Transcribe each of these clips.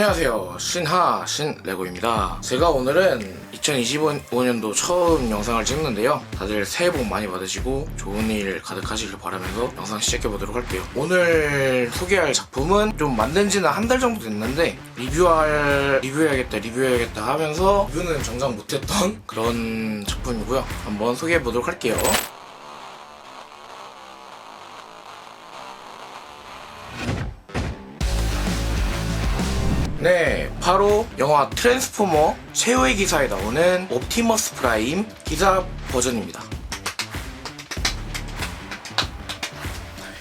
안녕하세요. 신하 신레고입니다. 제가 오늘은 2025년도 처음 영상을 찍는데요. 다들 새해 복 많이 받으시고 좋은 일 가득하시길 바라면서 영상 시작해보도록 할게요. 오늘 소개할 작품은 좀 만든 지는 한 달 정도 됐는데 리뷰할, 리뷰해야겠다, 리뷰해야겠다 하면서 리뷰는 정작 못했던 그런 작품이고요. 한번 소개해보도록 할게요. 네, 바로 영화 트랜스포머 최후의 기사에 나오는 옵티머스 프라임 기사 버전입니다.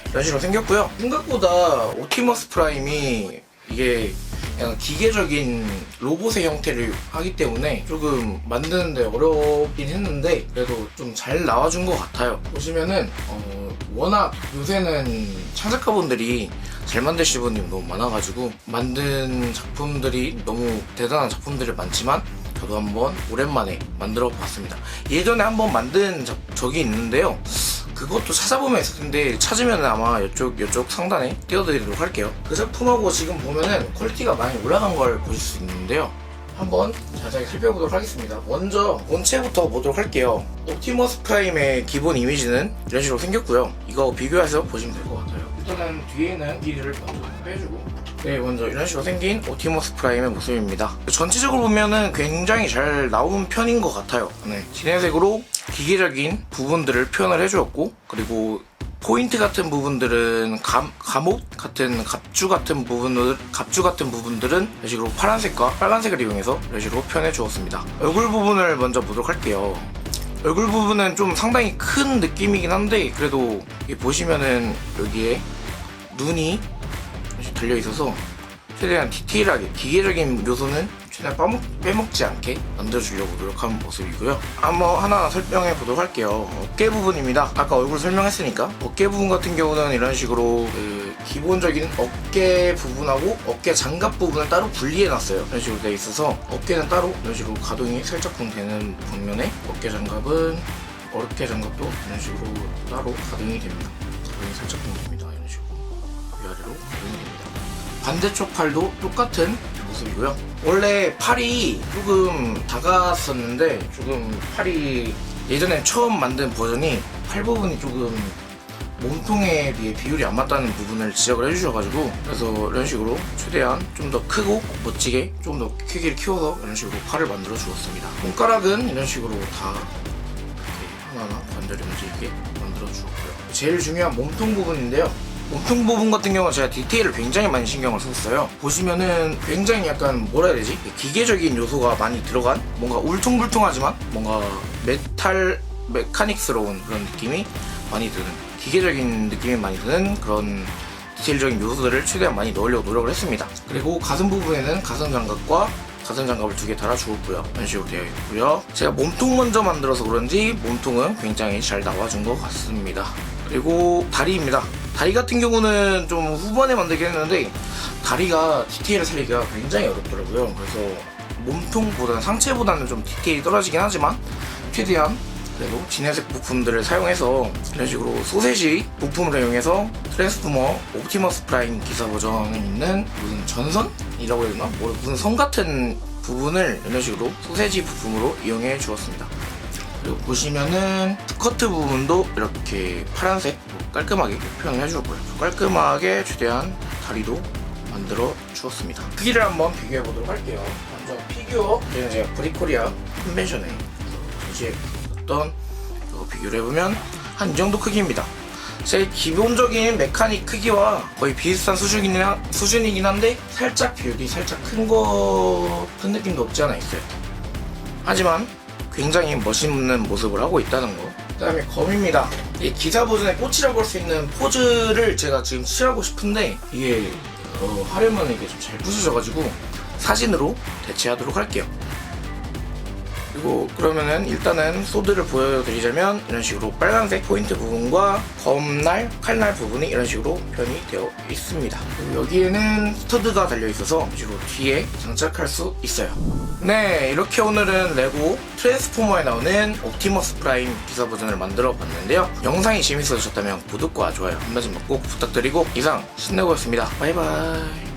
이런 식으로 생겼고요. 생각보다 옵티머스 프라임이 이게 약간 기계적인 로봇의 형태를 하기 때문에 조금 만드는데 어렵긴 했는데 그래도 좀 잘 나와준 것 같아요. 보시면은 어, 워낙 요새는 창작가분들이 잘 만드시는 분들이 너무 많아가지고 만든 작품들이 너무 대단한 작품들이 많지만 저도 한번 오랜만에 만들어 봤습니다. 예전에 한번 만든 적, 적이 있는데요. 그것도 찾아보면 있을 텐데 찾으면 아마 이쪽 이쪽 상단에 띄워드리도록 할게요. 그 작품하고 지금 보면은 퀄리티가 많이 올라간 걸 보실 수 있는데요. 한번 자세히 살펴보도록 하겠습니다. 먼저 본체부터 보도록 할게요. 옵티머스 프라임의 기본 이미지는 이런 식으로 생겼고요. 이거 비교해서 보시면 될 것 같아요. 일단은 뒤에는 길이를 먼저 빼주고 네, 먼저 이런 식으로 생긴 옵티머스 프라임의 모습입니다. 전체적으로 보면은 굉장히 잘 나온 편인 것 같아요. 네, 진해색으로 기계적인 부분들을 표현을 해주었고, 그리고 포인트 같은 부분들은 감, 감옷 같은 갑주 같은 부분을 갑주 같은 부분들은 이런 식으로 파란색과 빨간색을 이용해서 이런 식으로 표현해 주었습니다. 얼굴 부분을 먼저 보도록 할게요. 얼굴 부분은 좀 상당히 큰 느낌이긴 한데 그래도 보시면은 여기에 눈이 달려 있어서 최대한 디테일하게 기계적인 요소는 최대한 빠먹, 빼먹지 않게 만들어주려고 노력한 모습이고요. 한번 하나하나 설명해 보도록 할게요. 어깨 부분입니다. 아까 얼굴 설명했으니까 어깨 부분 같은 경우는 이런 식으로 그 기본적인 어깨 부분하고 어깨 장갑 부분을 따로 분리해 놨어요. 이런 식으로 되어 있어서 어깨는 따로 이런 식으로 가동이 살짝쿵 되는 방면에 어깨 장갑은 어깨 장갑도 이런 식으로 따로 가동이 됩니다. 가동이 살짝쿵 됩니다. 이런 식으로 위아래로 가동이 됩니다. 반대쪽 팔도 똑같은 모습이고요. 원래 팔이 조금 작았었는데 조금 팔이 예전에 처음 만든 버전이 팔 부분이 조금 몸통에 비해 비율이 안 맞다는 부분을 지적을 해주셔가지고 그래서 이런 식으로 최대한 좀 더 크고 멋지게 좀 더 크기를 키워서 이런 식으로 팔을 만들어 주었습니다. 손가락은 이런 식으로 다 이렇게 하나하나 관절이 움직이게 만들어 주었고요. 제일 중요한 몸통 부분인데요. 몸통 부분 같은 경우는 제가 디테일을 굉장히 많이 신경을 썼어요. 보시면은 굉장히 약간 뭐라 해야 되지? 기계적인 요소가 많이 들어간 뭔가 울퉁불퉁하지만 뭔가 메탈 메카닉스러운 그런 느낌이 많이 드는 기계적인 느낌이 많이 드는 그런 디테일적인 요소들을 최대한 많이 넣으려고 노력을 했습니다. 그리고 가슴 부분에는 가슴 장갑과 가슴 장갑을 두 개 달아주었고요. 이런 식으로 되어 있고요. 제가 몸통 먼저 만들어서 그런지 몸통은 굉장히 잘 나와준 것 같습니다. 그리고 다리입니다. 다리 같은 경우는 좀 후반에 만들긴 했는데 다리가 디테일을 살리기가 굉장히 어렵더라고요. 그래서 몸통보다는 상체보다는 좀 디테일이 떨어지긴 하지만 최대한 그래도 진해색 부품들을 사용해서 이런 식으로 소세지 부품을 이용해서 트랜스포머 옵티머스 프라임 기사 버전에 있는 무슨 전선이라고 해야 되나? 뭐 무슨 선 같은 부분을 이런 식으로 소세지 부품으로 이용해 주었습니다. 그리고 보시면은 스커트 부분도 이렇게 파란색 깔끔하게 표현을 해주었고요. 깔끔하게 최대한 다리도 만들어 주었습니다. 크기를 한번 비교해 보도록 할게요. 먼저 피규어, 얘는 제가 브리코리아 컨벤션에 전시했던 거 비교를 해보면 한 이 정도 크기입니다. 제 기본적인 메카닉 크기와 거의 비슷한 수준이긴, 하- 수준이긴 한데 살짝 비율이 살짝 큰 거, 큰 느낌도 없지 않아 있어요. 하지만 굉장히 멋있는 모습을 하고 있다는 거. 그 다음에 검입니다. 이 기사 버전의 꽃이라고 할 수 있는 포즈를 제가 지금 취하고 싶은데 이게 어, 하려면 이게 좀 잘 부서져가지고 사진으로 대체하도록 할게요. 그리고 그러면은 일단은 소드를 보여드리자면 이런 식으로 빨간색 포인트 부분과 검날, 칼날 부분이 이런 식으로 표현이 되어 있습니다. 여기에는 스터드가 달려 있어서 이런 뒤에 장착할 수 있어요. 네, 이렇게 오늘은 레고 트랜스포머에 나오는 옵티머스 프라임 기사 버전을 만들어 봤는데요. 영상이 재밌어지셨다면 구독과 좋아요 한 번씩만 꼭 부탁드리고 이상 신내고였습니다. 바이바이.